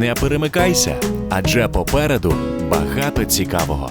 Не перемикайся, адже попереду багато цікавого.